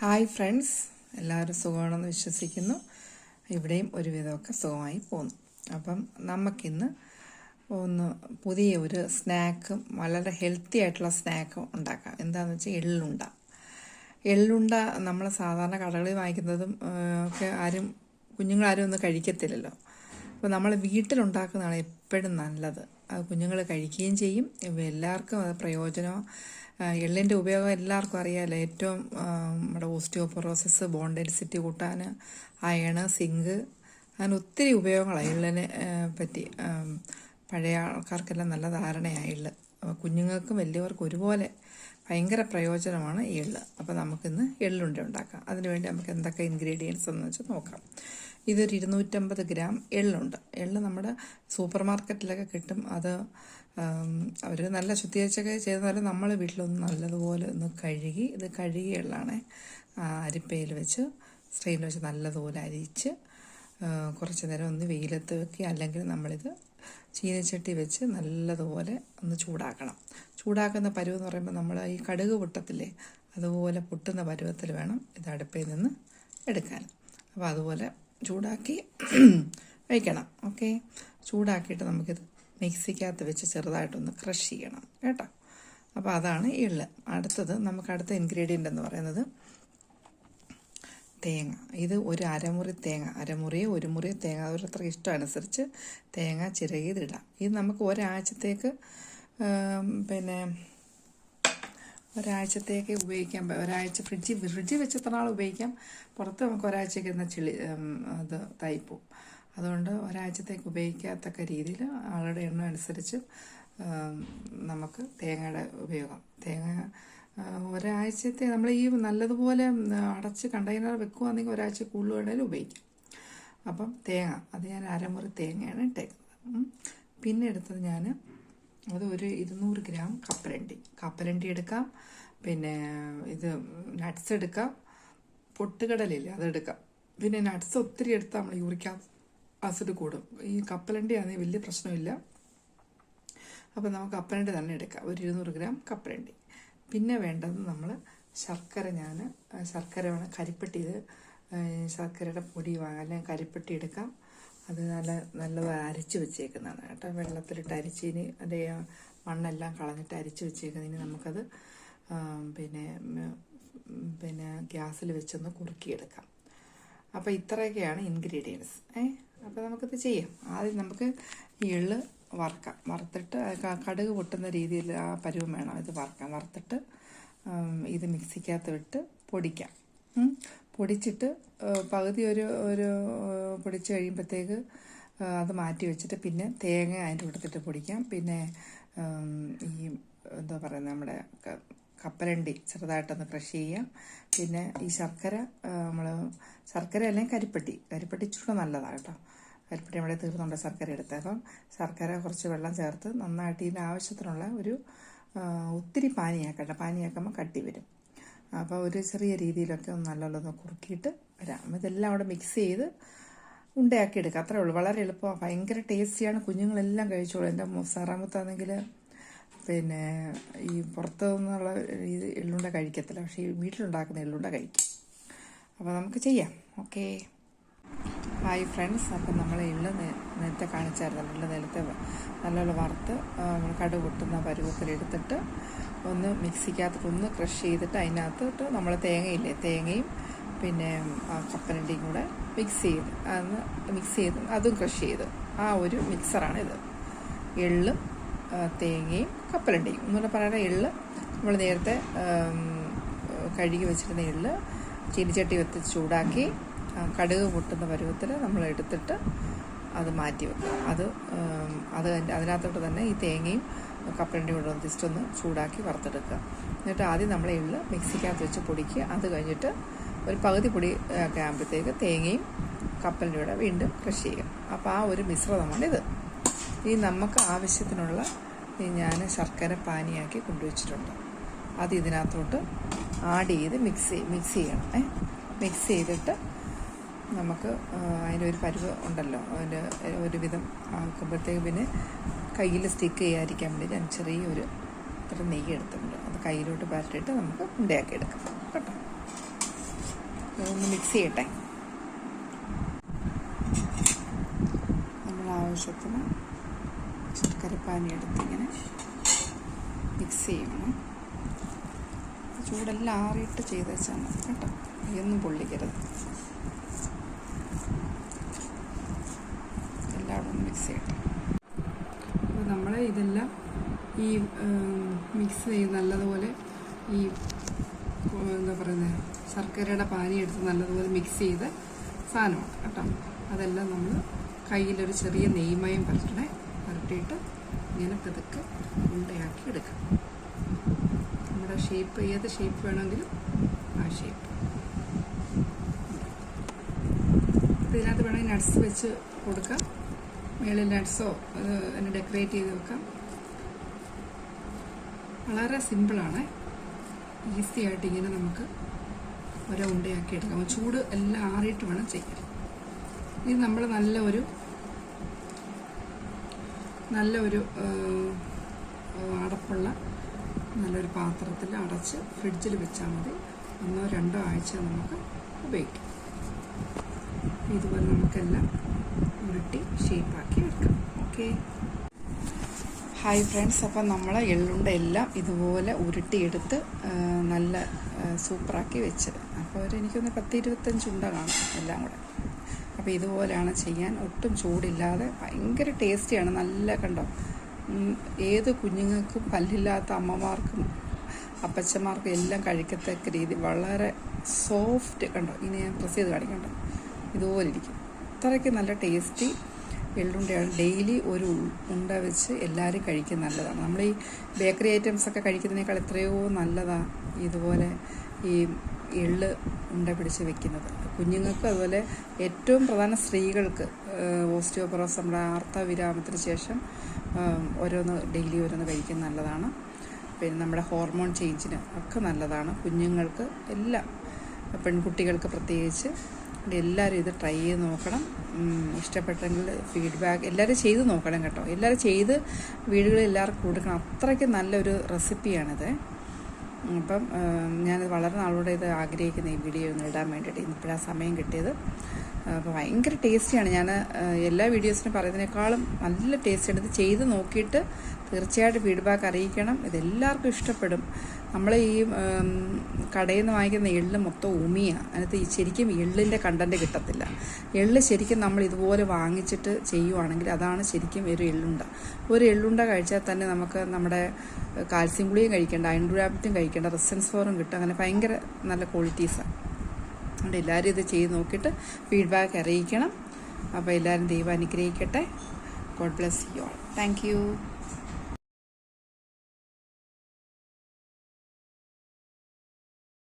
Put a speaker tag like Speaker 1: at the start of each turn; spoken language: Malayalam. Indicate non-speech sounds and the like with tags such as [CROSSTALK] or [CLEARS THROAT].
Speaker 1: Hi friends. എല്ലാവരും സുഖമാണെന്ന് വിശ്വസിക്കുന്നു. ഇവിടെയും ഒരുവിധമൊക്കെ സുഖമായി പോന്നു. അപ്പം നമുക്കിന്ന് ഒന്ന് പുതിയ ഒരു സ്നാക്കും വളരെ ഹെൽത്തി ആയിട്ടുള്ള സ്നാക്കും ഉണ്ടാക്കാം. എന്താണെന്ന് വെച്ചാൽ എള്ളുണ്ട. എള്ളുണ്ട നമ്മൾ സാധാരണ കടകളിൽ വാങ്ങിക്കുന്നതും ഒക്കെ ആരും കുഞ്ഞുങ്ങളാരും ഒന്നും കഴിക്കത്തില്ലല്ലോ. അപ്പോൾ നമ്മൾ വീട്ടിലുണ്ടാക്കുന്നതാണ് എപ്പോഴും നല്ലത്. അത് കുഞ്ഞുങ്ങൾ കഴിക്കുകയും ചെയ്യും. എല്ലാവർക്കും അത് പ്രയോജനം എള്ളിന്റെ ഉപയോഗം എല്ലാവർക്കും അറിയാമല്ലോ ഏറ്റവും നമ്മുടെ ഓസ്റ്റിയോപൊറോസിസ് ബോൺ ഡെൻസിറ്റി കൂട്ടാൻ അയണ് സിങ്ക് അങ്ങനെ ഒത്തിരി ഉപയോഗങ്ങളാണ് എള്ളിനെ പറ്റി പഴയ ആൾക്കാർക്കെല്ലാം നല്ല ധാരണയാണ് എള്ള്. കുഞ്ഞുങ്ങൾക്കും വലിയവർക്കും ഒരുപോലെ ഭയങ്കര പ്രയോജനമാണ് എള്ള്. അപ്പോൾ നമുക്കിന്ന് എള്ളുണ്ട ഉണ്ടാക്കാം. അതിനുവേണ്ടി നമുക്ക് എന്തൊക്കെ ഇൻഗ്രീഡിയൻസ് എന്ന് വെച്ചാൽ നോക്കാം. ഇതൊരു ഇരുന്നൂറ്റമ്പത് ഗ്രാം എള്ളുണ്ട്. എള്ള് നമ്മുടെ സൂപ്പർ മാർക്കറ്റിലൊക്കെ കിട്ടും. അത് അവർ നല്ല ശുദ്ധീകരിച്ചൊക്കെ ചെയ്താലും നമ്മൾ വീട്ടിലൊന്ന് നല്ലതുപോലെ ഒന്ന് കഴുകി ഇത് കഴുകിയ എള്ളാണ് അരിപ്പയിൽ വെച്ച് സ്ട്രെയിനിൽ വെച്ച് നല്ലതുപോലെ അരിച്ച് കുറച്ച് നേരം ഒന്ന് വെയിലത്ത് വെക്കുക. അല്ലെങ്കിൽ നമ്മളിത് ചീനച്ചട്ടി വെച്ച് നല്ലതുപോലെ ഒന്ന് ചൂടാക്കണം. ചൂടാക്കുന്ന പരുവം എന്ന് പറയുമ്പോൾ നമ്മൾ ഈ കടുക് പൊട്ടത്തില്ലേ അതുപോലെ പൊട്ടുന്ന പരുവത്തിൽ വേണം ഇത് അടുപ്പിൽ നിന്ന് എടുക്കാൻ. അപ്പോൾ അതുപോലെ ചൂടാക്കി [CLEARS THROAT] വയ്ക്കണം ഓക്കെ? ചൂടാക്കിയിട്ട് നമുക്കിത് മിക്സിക്കകത്ത് വെച്ച് ചെറുതായിട്ടൊന്ന് ക്രഷ് ചെയ്യണം കേട്ടോ. അപ്പോൾ അതാണ് എള്ള് അടുത്തത് നമുക്ക് അടുത്ത ഇൻഗ്രീഡിയന്റ് എന്ന് പറയുന്നത് തേങ്ങ. ഇത് ഒരു അരമുറി തേങ്ങ. അരമുറിയോ ഒരു മുറി തേങ്ങ. അവരത്ര ഇഷ്ടം അനുസരിച്ച് തേങ്ങ ചിരകിയതിടാം. ഇത് നമുക്ക് ഒരാഴ്ചത്തേക്ക് പിന്നെ ഒരാഴ്ചത്തേക്ക് ഉപയോഗിക്കാം ഒരാഴ്ച ഫ്രിഡ്ജിൽ ഫ്രിഡ്ജിൽ വെച്ച് ഉപയോഗിക്കാം? പുറത്ത് നമുക്ക് ഒരാഴ്ചയ്ക്ക് ഇരുന്ന ചെളി അത് തയ്പ്പും. അതുകൊണ്ട് ഒരാഴ്ചത്തേക്ക് ഉപയോഗിക്കാത്തക്ക രീതിയിൽ ആളുടെ എണ്ണം അനുസരിച്ച് നമുക്ക് തേങ്ങയുടെ ഉപയോഗം. തേങ്ങ ഒരാഴ്ചത്തെ നമ്മൾ ഈ നല്ലതുപോലെ അടച്ച് കണ്ടെയ്നർ വെക്കുകയാണെങ്കിൽ ഒരാഴ്ച കൂടുതൽ വേണമെങ്കിലും ഉപയോഗിക്കാം. അപ്പം തേങ്ങ അത് ഞാൻ അരമുറി തേങ്ങയാണ് ഇട്ടേക്കുന്നത്. പിന്നെ എടുത്തത് ഞാൻ അത് ഒരു ഇരുന്നൂറ് ഗ്രാം കപ്പലണ്ടി. കപ്പലണ്ടി എടുക്കാം. പിന്നെ ഇത് നട്ട്സ് എടുക്കാം. പൊട്ടുകടലില്ല അതെടുക്കാം പിന്നെ നട്ട്സ് ഒത്തിരി എടുത്താൽ നമ്മൾ യൂറിക്ക ആസിഡ് കൂടും. ഈ കപ്പലണ്ടി ആണെങ്കിൽ വലിയ പ്രശ്നമില്ല. അപ്പോൾ നമുക്ക് കപ്പലണ്ടി തന്നെ എടുക്കാം. ഒരു ഇരുന്നൂറ് ഗ്രാം കപ്പലണ്ടി. പിന്നെ വേണ്ടത് നമ്മൾ ശർക്കര ഞാൻ ശർക്കര വേണം കരിപ്പെട്ടി ഇത് ശർക്കരയുടെ പൊടി വാങ്ങാം. അല്ലെങ്കിൽ കരിപ്പെട്ടി എടുക്കാം. അത് നല്ല നല്ലത് അരച്ച് വെച്ചേക്കുന്നതാണ് കേട്ടോ. വെള്ളത്തിലിട്ട് അരിച്ചിന് അതേ മണ്ണെല്ലാം കളഞ്ഞിട്ട് അരിച്ച് വെച്ചേക്കുന്നതിന് നമുക്കത് പിന്നെ പിന്നെ ഗ്യാസിൽ വെച്ചൊന്ന് കുറുക്കിയെടുക്കാം. അപ്പോൾ ഇത്രയൊക്കെയാണ് ഇൻഗ്രീഡിയൻസ് ഏ അപ്പോൾ നമുക്കിത് ചെയ്യാം. ആദ്യം നമുക്ക് ഈ എള്ള് വറുക്കാം. വറുത്തിട്ട് കടുക് പൊട്ടുന്ന രീതിയിൽ ആ പരുവം വേണം ഇത് വറുക്കാം വറുത്തിട്ട് ഇത് മിക്സിക്കകത്ത് വിട്ട് പൊടിക്കാം. പൊടിച്ചിട്ട് പകുതി ഒരു ഒരു പൊടിച്ച് കഴിയുമ്പോഴത്തേക്ക് അത് മാറ്റി വെച്ചിട്ട് പിന്നെ തേങ്ങ അതിന്റെ കൂട്ടത്തിട്ട് പൊടിക്കാം. പിന്നെ ഈ എന്താ പറയുന്നത് നമ്മുടെ കപ്പലണ്ടി ചെറുതായിട്ടൊന്ന് ക്രഷ് ചെയ്യാം. പിന്നെ ഈ ശർക്കര നമ്മൾ ശർക്കര അല്ലെങ്കിൽ കരിപ്പട്ടി. കരിപ്പട്ടി ഇച്ചിരി നല്ലതാണ് കേട്ടോ. കരിപ്പെട്ടി നമ്മുടെ തീർന്നുണ്ട് ശർക്കര എടുത്ത് അപ്പം ശർക്കര കുറച്ച് വെള്ളം ചേർത്ത് നന്നായിട്ട് ഇതിന്റെ ആവശ്യത്തിനുള്ള ഒരു ഒത്തിരി പാനിയാക്കണ്ട. പാനിയാക്കുമ്പോൾ കട്ടി വരും. അപ്പോൾ ഒരു ചെറിയ രീതിയിലൊക്കെ ഒന്ന് നല്ലോണം കുറുക്കിയിട്ട് വരാം. ഇതെല്ലാം അവിടെ മിക്സ് ചെയ്ത് ഉണ്ടയാക്കി എടുക്കുക അത്രേ ഉള്ളൂ. വളരെ എളുപ്പമാണ് ഭയങ്കര ടേസ്റ്റിയാണ്. കുഞ്ഞുങ്ങളെല്ലാം കഴിച്ചോളൂ. എന്റെ സാറാമത്താണെങ്കിൽ പിന്നെ ഈ പുറത്തു നിന്നുള്ള എള്ളുണ്ട കഴിക്കത്തില്ല. പക്ഷേ ഈ വീട്ടിലുണ്ടാക്കുന്ന എള്ളുണ്ട കഴിക്കും. അപ്പോൾ നമുക്ക് ചെയ്യാം. ഓക്കേ. ഹായ് ഫ്രണ്ട്സ് അപ്പം നമ്മൾ ഇള്ള നേരത്തെ കാണിച്ചായിരുന്നു ഇള്ള നേരത്തെ നല്ലപോലെ വറുത്ത് കടു പൊട്ടുന്ന പരുവത്തിലെടുത്തിട്ട് ഒന്ന് മിക്സിക്കകത്തിട്ട് ഒന്ന് ക്രഷ് ചെയ്തിട്ട് അതിനകത്തോട്ട് നമ്മൾ തേങ്ങയില്ലേ തേങ്ങയും പിന്നെ കപ്പലണ്ടിയും കൂടെ മിക്സ് ചെയ്ത് അന്ന് മിക്സ് ചെയ്ത് അതും ക്രഷ് ചെയ്ത് ആ ഒരു മിക്സറാണിത് എള്ളും തേങ്ങയും കപ്പലണ്ടിയും. എന്ന് പറയുന്ന എള്ള് നമ്മൾ നേരത്തെ കഴുകി വെച്ചിരുന്ന എള്ള് ചീനിച്ചട്ടി വെച്ച് ചൂടാക്കി കടുക് പൊട്ടുന്ന പരുവത്തിൽ നമ്മൾ എടുത്തിട്ട് അത് മാറ്റി വെക്കുക അത് അത് അതിനകത്തോട്ട് തന്നെ ഈ തേങ്ങയും കപ്പലിന്റെ കൂടെ ജസ്റ്റ് ഒന്ന് ചൂടാക്കി വറുത്തെടുക്കുക. എന്നിട്ട് ആദ്യം നമ്മൾ എള്ള് മിക്സിക്കകത്ത് വെച്ച് പൊടിക്കുക. അത് കഴിഞ്ഞിട്ട് ഒരു പകുതി പൊടി ഒക്കെ ആകുമ്പോഴത്തേക്ക് തേങ്ങയും കപ്പലിന്റെ കൂടെ വീണ്ടും ക്രഷ് ചെയ്യുക. അപ്പോൾ ആ ഒരു മിശ്രിതമാണ് ഇത് ഈ നമുക്ക് ആവശ്യത്തിനുള്ള ഞാൻ ശർക്കര പാനിയാക്കി കൊണ്ടുവച്ചിട്ടുണ്ട്. അത് ഇതിനകത്തോട്ട് ആഡ് ചെയ്ത് മിക്സ് മിക്സ് ചെയ്യണം മിക്സ് ചെയ്തിട്ട് നമുക്ക് അതിനൊരു പരുവ് ഉണ്ടല്ലോ. അതിന്റെ ഒരുവിധം ആക്കുമ്പോഴത്തേക്ക് പിന്നെ കയ്യിൽ സ്റ്റിക്ക് ചെയ്യാതിരിക്കാൻ വേണ്ടി ഞാൻ ചെറിയൊരു ഇത്ര നെയ്യ് എടുത്തിട്ടുണ്ട്. അത് കയ്യിലോട്ട് പരട്ടിയിട്ട് നമുക്ക് ഉണ്ടയാക്കി എടുക്കാം. കേട്ടോ? ഒന്ന് മിക്സ് ചെയ്യട്ടെ? നമ്മൾ ആവശ്യത്തിന് എടുത്ത് ഇങ്ങനെ മിക്സ് ചെയ്യണം. ചൂടെല്ലാം ആറിയിട്ട് ചെയ്ത് വെച്ചാൽ മതി. കേട്ടോ? ഇതൊന്നും പൊള്ളിക്കരുത് എല്ലാവരും ഒന്ന് മിക്സ് ചെയ്യട്ടെ അപ്പോൾ നമ്മൾ ഇതെല്ലാം ഈ മിക്സ് ചെയ്ത് നല്ലതുപോലെ ഈ എന്താ പറയുന്നത് ശർക്കരയുടെ പാനി എടുത്ത് നല്ലതുപോലെ മിക്സ് ചെയ്ത് സാധനമാണ് കേട്ടോ. അതെല്ലാം നമ്മൾ കയ്യിലൊരു ചെറിയ നെയ്മയം പരട്ടണേ പരട്ടിയിട്ട് ഇങ്ങനെ പെതുക്കെ ഉണ്ടയാക്കി എടുക്കാം. നമ്മുടെ ഷേപ്പ് ഏത് ഷേപ്പ് വേണമെങ്കിലും ആ ഷേപ്പ് ഇതിനകത്ത് വേണമെങ്കിൽ നട്ട്സ് വെച്ച് കൊടുക്കാം. മേളിൽ നട്ട്സോ അത് അതിന് ഡെക്കറേറ്റ് ചെയ്ത് വെക്കാം. വളരെ സിമ്പിളാണ്. ഈസി ആയിട്ട് ഇങ്ങനെ നമുക്ക് ഓരോ ഉണ്ടയാക്കി എടുക്കാം. ചൂട് എല്ലാം ആറിയിട്ട് വേണം ചെയ്യാൻ. ഇത് നമ്മൾ നല്ല ഒരു നല്ല ഒരു അടപ്പുള്ള നല്ലൊരു പാത്രത്തിൽ അടച്ച് ഫ്രിഡ്ജിൽ വെച്ചാൽ മതി. ഒന്നോ രണ്ടോ ആഴ്ച നമുക്ക് ഉപയോഗിക്കാം. ഇതുപോലെ നമുക്കെല്ലാം ഉരുട്ടി ഷേപ്പാക്കി എടുക്കാം. ഓക്കെ ഹായ് ഫ്രണ്ട്സ് അപ്പം നമ്മൾ എള്ളുണ്ട എല്ലാം ഇതുപോലെ ഉരുട്ടിയെടുത്ത് നല്ല സൂപ്പറാക്കി വെച്ച് അപ്പോൾ ഒരു എനിക്കൊന്ന് പത്ത് ഇരുപത്തഞ്ച് ഉണ്ട കാണും എല്ലാം കൂടെ. അപ്പോൾ ഇതുപോലെയാണ് ചെയ്യാൻ. ഒട്ടും ചൂടില്ലാതെ ഭയങ്കര ടേസ്റ്റിയാണ്. നല്ല കണ്ടോ? ഏത് കുഞ്ഞുങ്ങൾക്കും പല്ലില്ലാത്ത അമ്മമാർക്കും അപ്പച്ചമാർക്കും എല്ലാം കഴിക്കത്തക്ക രീതി. വളരെ സോഫ്റ്റ് കണ്ടോ? ഇനി ഞാൻ പ്രസ് ചെയ്ത് കാണിക്കണ്ടോ. ഇതുപോലെ ഇരിക്കും. അത്രയ്ക്ക് നല്ല ടേസ്റ്റി എള്ളുണ്ടയാണ് ഡെയിലി ഒരു ഉണ്ട വെച്ച് എല്ലാവരും കഴിക്കുന്ന നല്ലതാണ്. നമ്മൾ ഈ ബേക്കറി ഐറ്റംസ് ഒക്കെ കഴിക്കുന്നതിനേക്കാൾ എത്രയോ നല്ലതാണ് ഇതുപോലെ ഈ എള്ള് ഉണ്ട പിടിച്ച് വെക്കുന്നത്. കുഞ്ഞുങ്ങൾക്ക് അതുപോലെ ഏറ്റവും പ്രധാന സ്ത്രീകൾക്ക് ഓസ്റ്റിയോപറോസ് നമ്മുടെ ആർത്തവിരാമത്തിന് ശേഷം ഓരോന്ന് ഡെയിലി ഓരോന്ന് കഴിക്കുന്ന നല്ലതാണ്. പിന്നെ നമ്മുടെ ഹോർമോൺ ചേഞ്ചിന് ഒക്കെ നല്ലതാണ്. കുഞ്ഞുങ്ങൾക്ക് എല്ലാം പെൺകുട്ടികൾക്ക് പ്രത്യേകിച്ച് എല്ലാവരും ഇത് ട്രൈ ചെയ്ത് നോക്കണം. ഇഷ്ടപ്പെട്ടെങ്കിൽ ഫീഡ്ബാക്ക് എല്ലാവരും ചെയ്ത് നോക്കണം കേട്ടോ. എല്ലാവരും ചെയ്ത് വീടുകളിൽ എല്ലാവർക്കും കൊടുക്കണം. അത്രയ്ക്ക് നല്ലൊരു റെസിപ്പിയാണിത് അപ്പം ഞാൻ വളരെ നാളോടെ ഇത് ആഗ്രഹിക്കുന്ന ഈ വീഡിയോ ഒന്ന് ഇടാൻ വേണ്ടിയിട്ട് ഇപ്പോഴാണ് സമയം കിട്ടിയത്. അപ്പോൾ ഭയങ്കര ടേസ്റ്റിയാണ്. ഞാൻ എല്ലാ വീഡിയോസിനും പറയുന്നതിനേക്കാളും നല്ല ടേസ്റ്റിയാണ് ഇത് ചെയ്ത് നോക്കിയിട്ട് തീർച്ചയായിട്ടും ഫീഡ്ബാക്ക് അറിയിക്കണം. ഇതെല്ലാവർക്കും ഇഷ്ടപ്പെടും. നമ്മൾ ഈ കടയിൽ നിന്ന് വാങ്ങിക്കുന്ന എള്ള് മൊത്തം ഉമിയാണ് അതിനകത്ത് ശരിക്കും എള്ളിന്റെ കണ്ടന്റ് കിട്ടത്തില്ല. എള്ള് ശരിക്കും നമ്മൾ ഇതുപോലെ വാങ്ങിച്ചിട്ട് ചെയ്യുവാണെങ്കിൽ അതാണ് ശരിക്കും ഒരു എള്ളുണ്ട. ഒരു എള്ളുണ്ട കഴിച്ചാൽ തന്നെ നമുക്ക് നമ്മുടെ കാൽസ്യം ഗുളിയും കഴിക്കേണ്ട അയൺ ടാബ്ലറ്റും കഴിക്കേണ്ട റിസൻസ് ഫോറും കിട്ടും. അങ്ങനെ ഭയങ്കര നല്ല ക്വാളിറ്റീസാണ് അതുകൊണ്ട് എല്ലാവരും ഇത് ചെയ്ത് നോക്കിയിട്ട് ഫീഡ്ബാക്ക് അറിയിക്കണം. അപ്പോൾ എല്ലാവരും ദൈവം അനുഗ്രഹിക്കട്ടെ. God bless you all thank you